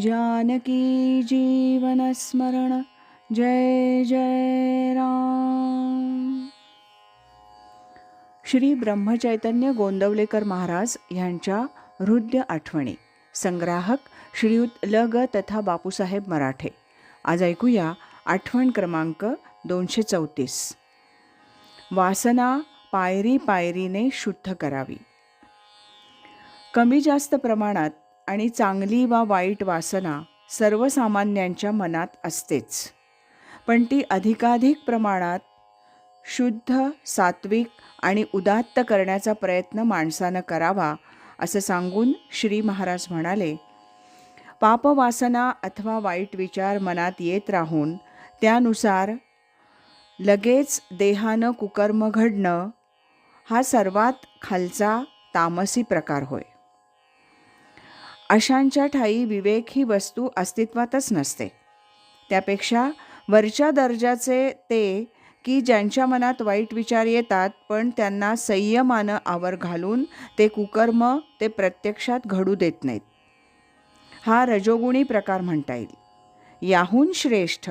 जानकी जीवनस्मरण जय जय राम। श्री ब्रह्मचैतन्य गोंदवलेकर महाराज यांच्या हृदय आठवणी। संग्राहक श्रीयुत ल ग तथा बापूसाहेब मराठे। आज ऐकूया आठवण क्रमांक दोनशे चौतीस। वासना पायरी पायरीने शुद्ध करावी। कमी जास्त प्रमाणात आणि चांगली वा वाईट वासना सर्वसामान्यांच्या मनात असतेच. पण ती अधिकाधिक प्रमाणात शुद्ध सात्विक आणि उदात्त करण्याचा प्रयत्न माणसानं करावा असं सांगून श्री महाराज म्हणाले पापवासना अथवा वाईट विचार मनात येत राहून त्यानुसार लगेच देहानं कुकर्म घडणं हा सर्वात खालचा तामसी प्रकार होय. अशांच्या ठाई विवेक ही वस्तू अस्तित्वातच नसते. त्यापेक्षा वरच्या दर्जाचे ते की ज्यांच्या मनात वाईट विचार येतात पण त्यांना संयमानं आवर घालून ते कुकर्म ते प्रत्यक्षात घडू देत नाहीत. हा रजोगुणी प्रकार म्हणता येईल. याहून श्रेष्ठ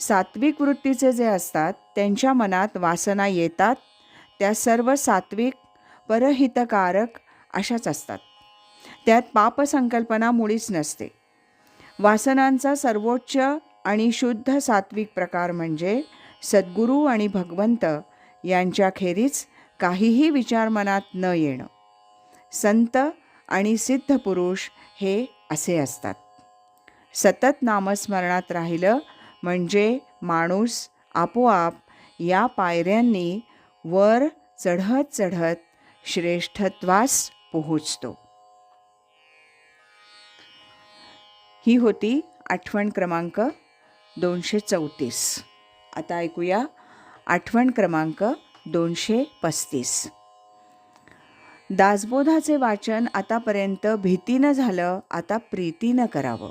सात्विक वृत्तीचे जे असतात त्यांच्या मनात वासना येतात त्या सर्व सात्विक परहितकारक अशाच असतात. त्यात पापसंकल्पना मुळीच नसते. वासनांचा सर्वोच्च आणि शुद्ध सात्विक प्रकार म्हणजे सद्गुरू आणि भगवंत यांच्याखेरीज काहीही विचार मनात न येणं. संत आणि सिद्ध पुरुष हे असे असतात. सतत नामस्मरणात राहिलं म्हणजे माणूस आपोआप या पायऱ्यांनी वर चढत चढत श्रेष्ठत्वास पोहोचतो. ही होती आठवण क्रमांक दोनशे चौतीस. आता ऐकूया आठवण क्रमांक दोनशे पस्तीस. दासबोधाचे वाचन आतापर्यंत भीतीनं झालं आता प्रीतीनं करावं.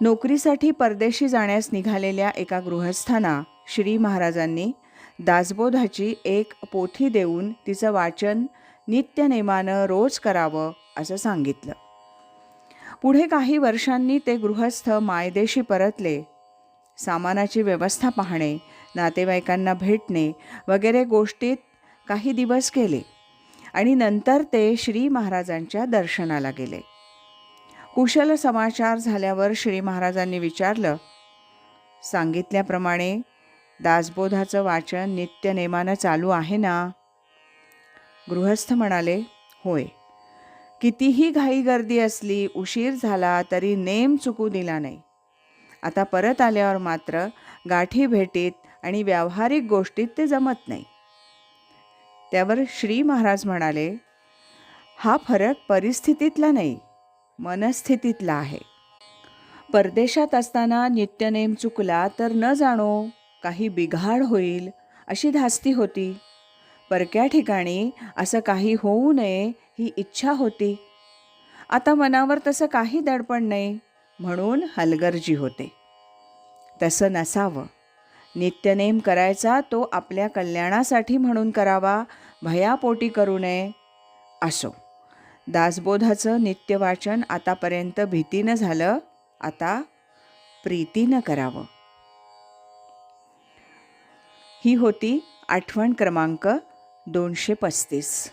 नोकरीसाठी परदेशी जाण्यास निघालेल्या एका गृहस्थांना श्री महाराजांनी दासबोधाची एक पोथी देऊन तिचं वाचन नित्यनेमानं रोज करावं असं सांगितलं. पुढे काही वर्षांनी ते गृहस्थ मायदेशी परतले. सामानाची व्यवस्था पाहणे नातेवाईकांना भेटणे वगैरे गोष्टीत काही दिवस गेले आणि नंतर ते श्री महाराजांच्या दर्शनाला गेले. कुशल समाचार झाल्यावर श्री महाराजांनी विचारलं सांगितल्याप्रमाणे दासबोधाचं वाचन नित्यनेमानं चालू आहे ना? गृहस्थ म्हणाले होय. कितीही घाई गर्दी असली उशीर झाला तरी नेम चुकू दिला नाही. आता परत आल्यावर मात्र गाठी भेटीत आणि व्यावहारिक गोष्टीत ते जमत नाही. त्यावर श्री महाराज म्हणाले हा फरक परिस्थितीतला नाही मनस्थितीतला आहे. परदेशात असताना नित्यनेम चुकला तर न जाणो काही बिघाड होईल अशी धास्ती होती. परक्या ठिकाणी असं काही होऊ नये ही इच्छा होती. आता मनावर तसं काही दडपण नाही म्हणून हलगर्जी होते. तसं नसावं. नित्यनेम करायचा तो आपल्या कल्याणासाठी म्हणून करावा भयापोटी करू नये असो. दासबोधाचं नित्यवाचन आतापर्यंत भीतीनं झालं आता प्रीतीनं करावं. ही होती आठवण क्रमांक दोनशे पस्तीस.